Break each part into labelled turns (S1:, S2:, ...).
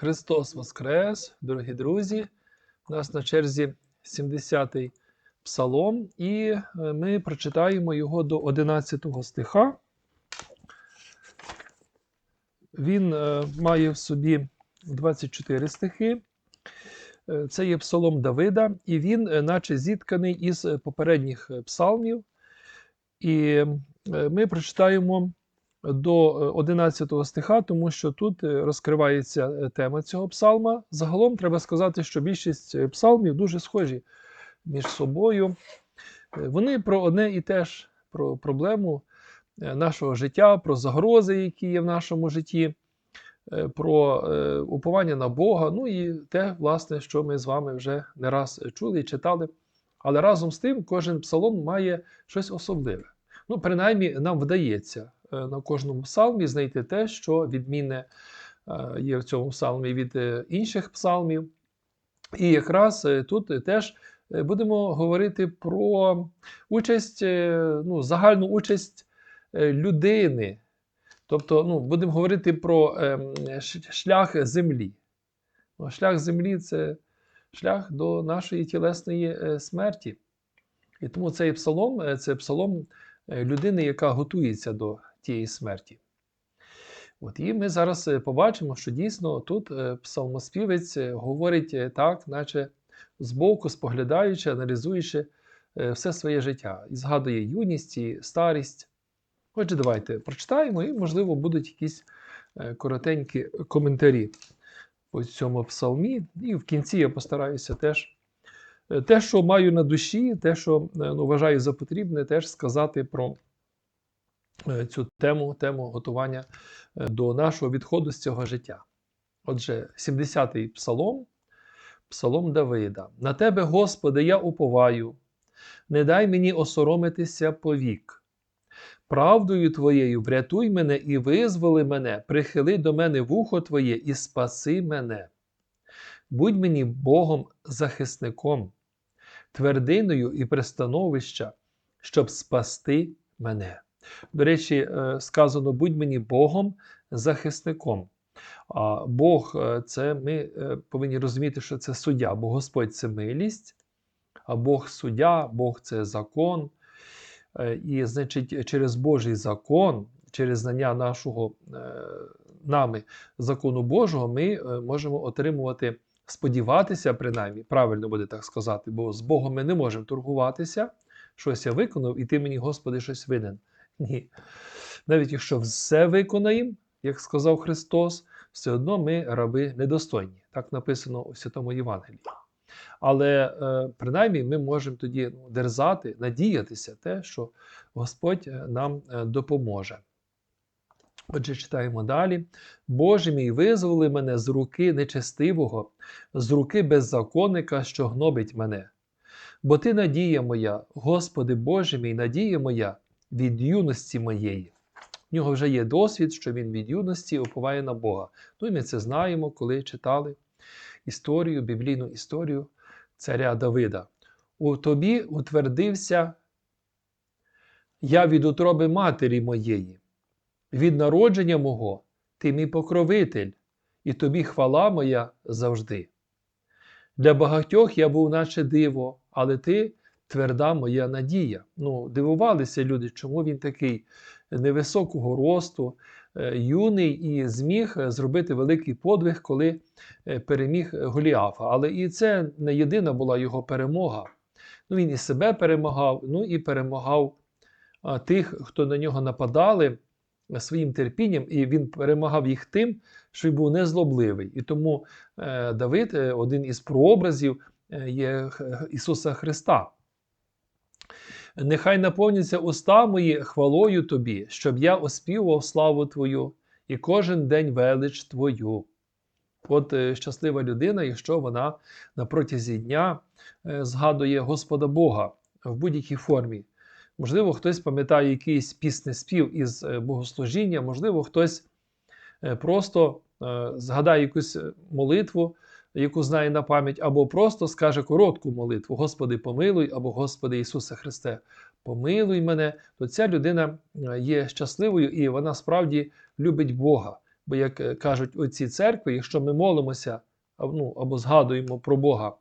S1: Христос Воскрес, дорогі друзі! У нас на черзі 70-й псалом, і е, ми прочитаємо його до 11 стиха. Він е, має в собі 24 стихи. Е, Це є псалом Давида, і він, наче зітканий із попередніх псалмів. І ми прочитаємо до 11 стиха, тому що тут е, розкривається е, тема цього псалма. Загалом треба сказати, що більшість е, псалмів дуже схожі між собою. Е, Вони про одне і те ж, про проблему е, нашого життя, про загрози, які є в нашому житті, е, про е, уповання на Бога, ну і те, власне, що ми з вами вже не раз чули і читали. Але разом з тим кожен псалом має щось особливе. Ну, принаймні, нам вдається е, на кожному псалмі знайти те, що відмінне е, є в цьому псалмі від е, інших псалмів. І якраз е, тут теж е, будемо говорити про участь, е, ну, загальну участь е, людини. Тобто, ну, будемо говорити про ем, шлях землі. Ну, Шлях землі це шлях до нашої тілесної е, смерті. І тому цей псалом е, це псалом е, людини, яка готується до тієї смерті. От, і ми зараз е, побачимо, що дійсно тут е, псалмоспівець е, говорить так, наче збоку, споглядаючи, аналізуючи все своє життя, і згадує юність і старість. Отже, давайте прочитаємо, і, можливо, будуть якісь коротенькі коментарі по цьому псалмі. І в кінці я постараюся теж те, що маю на душі, те, що ну, вважаю за потрібне, теж сказати про цю тему, тему готування е, до нашого відходу з цього життя. Отже, 70-й псалом, псалом Давида. На тебе, Господи, я уповаю, не дай мені осоромитися повік. Правдою Твоєю врятуй мене і визволи мене, прихили до мене вухо Твоє і спаси мене. Будь мені Богом захисником, твердиною і пристановища, щоб спасти мене. До речі, е, сказано: будь мені Богом захисником. А Бог е, це ми е, повинні розуміти, що це суддя, бо Господь це милість, а Бог суддя, Бог це закон. І, значить, через Божий закон, через знання нашого нами закону Божого, ми можемо отримувати, сподіватися, принаймні, правильно буде так сказати, бо з Богом ми не можемо торгуватися, щось я виконав, і ти мені, Господи, щось винен. Ні. Навіть якщо все виконаємо, як сказав Христос, все одно ми раби недостойні. Так написано у Святому Євангелії. Але е, принаймні ми можемо тоді ну, дерзати, надіятися те, що Господь е, нам е, допоможе. Отже, читаємо далі. Боже мій, визволи мене з руки нечестивого, з руки беззаконника, що гнобить мене. Бо ти надія моя, Господи Боже мій, надія моя від юності моєї. В нього вже є досвід, що він від юності уповає на Бога. Ну і ми це знаємо, коли читали історію, біблійну історію царя Давида. У тобі утвердився я від утроби матері моєї, від народження мого ти мій покровитель, і тобі хвала моя завжди. Для багатьох я був наче диво, але ти тверда моя надія. Ну, дивувалися люди, чому він такий невисокого росту, е, юний і зміг е, зробити великий подвиг, коли е, переміг Голіафа. Але і це не єдина була його перемога. Ну, він і себе перемагав, ну і перемагав тих, хто на нього нападали своїм терпінням, і він перемагав їх тим, що й був незлобливий. І тому Давид, один із прообразів є Ісуса Христа. Нехай наповняться уста мої хвалою тобі, щоб я оспівував славу Твою і кожен день велич Твою. От е, щаслива людина, якщо вона на протязі дня е, згадує Господа Бога в будь-якій формі. Можливо, хтось пам'ятає якийсь пісний спів із е, богослужіння, можливо, хтось просто згадає якусь молитву, яку знає на пам'ять, або просто скаже коротку молитву: Господи, помилуй, або Господи Ісусе Христе, помилуй мене, то ця людина е, є щасливою і вона справді любить Бога. Бо, як е, кажуть оці церкви, якщо ми молимося ну, або згадуємо про Бога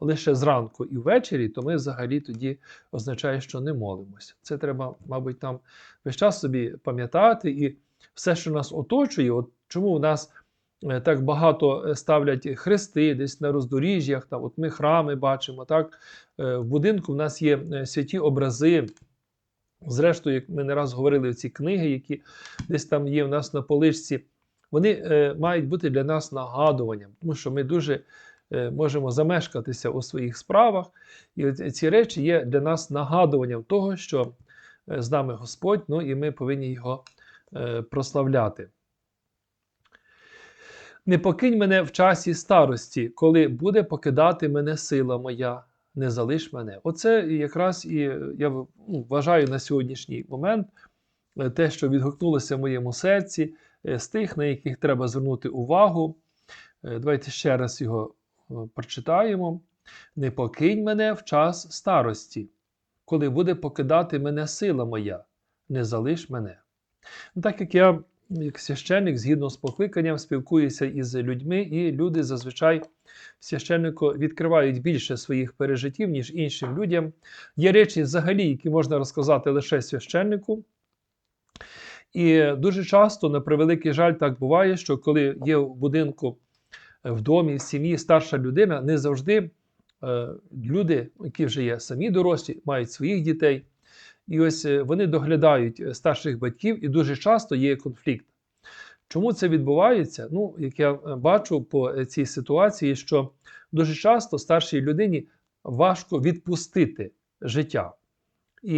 S1: лише зранку і ввечері, то ми взагалі тоді означає, що не молимося. Це треба, мабуть, нам весь час собі пам'ятати, і все, що нас оточує, от чому в нас так багато е, ставлять хрести десь на роздоріжжях, там, от ми храми бачимо, так? Е, в будинку в нас є е, святі образи. Зрештою, як ми не раз говорили, ці книги, які десь там є в нас на поличці, вони е, мають бути для нас нагадуванням, тому що ми дуже е, можемо замешкатися у своїх справах. І ці речі є для нас нагадуванням того, що е, з нами Господь, ну і ми повинні його е, прославляти. Не покинь мене в часі старості, коли буде покидати мене сила моя, не залиш мене. Оце якраз і я ну, вважаю на сьогоднішній момент е, те, що відгукнулося в моєму серці, е, з тих, на яких треба звернути увагу. Е, Давайте ще раз його прочитаємо. Не покинь мене в час старості, коли буде покидати мене сила моя, не залиш мене. Ну, Так як я, як священник, згідно з покликанням, спілкуюся із людьми, і люди зазвичай священнику відкривають більше своїх пережиттів, ніж іншим людям. Є речі, взагалі, які можна розказати лише священнику. І дуже часто, на превеликий жаль, так буває, що коли є в будинку, в домі, в сім'ї старша людина, не завжди е, люди, які вже є самі дорослі, мають своїх дітей. І ось е, вони доглядають е, старших батьків, і дуже часто є конфлікт. Чому це відбувається? Ну, як я е, бачу по цій ситуації, що дуже часто старшій людині важко відпустити життя. І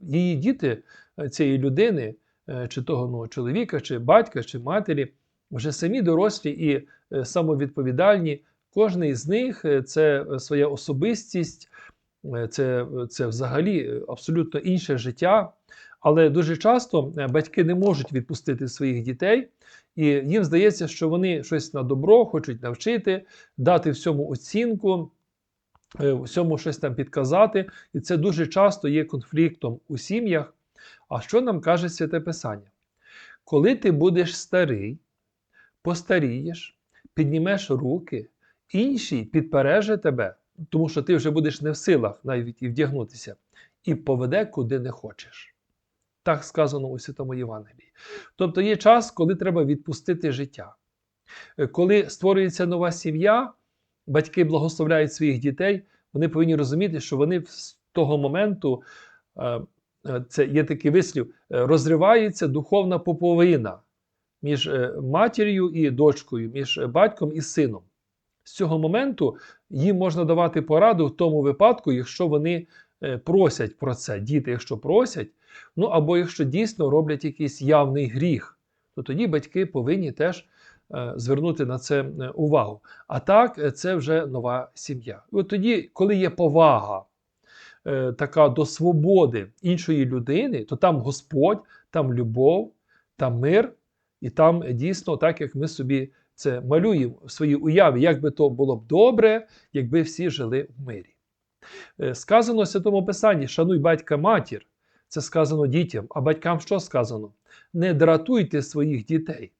S1: її діти цієї людини, чи того ну, чоловіка, чи батька, чи матері, вже самі дорослі і самовідповідальні. Кожний з них це своя особистість, це, це взагалі е, абсолютно інше життя. Але дуже часто е, батьки не можуть відпустити своїх дітей, і їм здається, що вони щось на добро хочуть навчити, дати всьому оцінку, е, всьому щось там підказати. І це дуже часто є конфліктом у сім'ях. А що нам каже Святе Писання? Коли ти будеш старий, постарієш, піднімеш руки, інший підпереже тебе, тому що ти вже будеш не в силах навіть і вдягнутися, і поведе куди не хочеш. Так сказано у Святому Євангелії. Тобто є час, коли треба відпустити життя. Е, Коли створюється нова сім'я, батьки благословляють своїх дітей, вони повинні розуміти, що вони з того моменту, е, е, це є такий вислів, розривається духовна поповина між матір'ю і дочкою, між батьком і сином. З цього моменту їм можна давати пораду в тому випадку, якщо вони е, просять про це, діти, якщо просять, ну або якщо дійсно роблять якийсь явний гріх, то тоді батьки повинні теж е, звернути на це е, увагу. А так, це вже нова сім'я. От тоді, коли є повага така до свободи іншої людини, то там Господь, там любов, там мир, і там дійсно, так як ми собі це малюємо в своїй уяві, як би то було б добре, якби всі жили в мирі. Е, Сказано в Святому Писанні: шануй батька матір. Це сказано дітям, а батькам що сказано? Не дратуйте своїх дітей.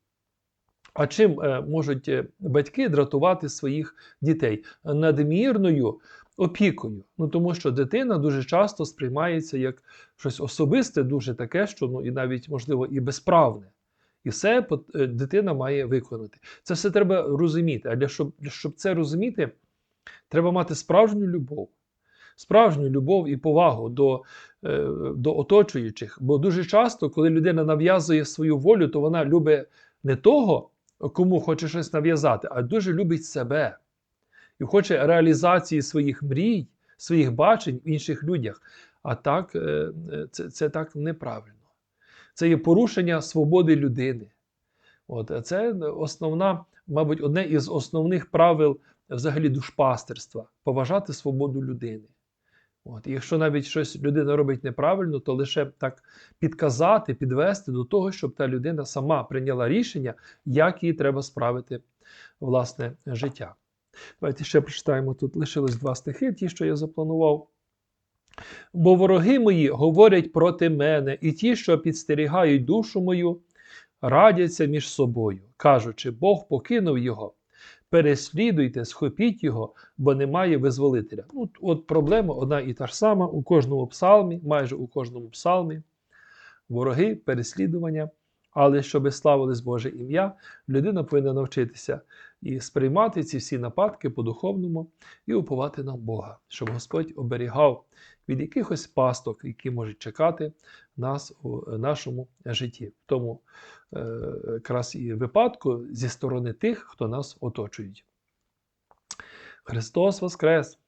S1: А чим е, можуть е, батьки дратувати своїх дітей? Надмірною опікою. Ну тому що дитина дуже часто сприймається як щось особисте, дуже таке, що ну і навіть можливо і безправне. І все е, дитина має виконати. Це все треба розуміти. А для щоб, щоб це розуміти, треба мати справжню любов, справжню любов і повагу до, е, до оточуючих. Бо дуже часто, коли людина нав'язує свою волю, то вона любить не того, кому хоче щось нав'язати, а дуже любить себе і хоче реалізації своїх мрій, своїх бачень в інших людях. А так, е, це, це так неправильно. Це є порушення свободи людини. От, а це основна, мабуть, одне із основних правил взагалі душпастерства поважати свободу людини. От, і якщо навіть щось людина робить неправильно, то лише так підказати, підвести до того, щоб та людина сама прийняла рішення, як їй треба справити власне життя. Давайте ще прочитаємо тут лишилось два стихи, ті, що я запланував. Бо вороги мої говорять проти мене, і ті, що підстерігають душу мою, радяться між собою, кажучи, Бог покинув його. Переслідуйте, схопіть його, бо немає визволителя. Ну, от проблема одна і та ж сама у кожному псалмі, майже у кожному псалмі. Вороги, переслідування. Але щоби славилось Боже ім'я, людина повинна навчитися і сприймати ці всі нападки по-духовному і уповати на Бога, щоб Господь оберігав від якихось пасток, які можуть чекати нас у нашому житті. В тому е, якраз і випадку зі сторони тих, хто нас оточують. Христос Воскрес!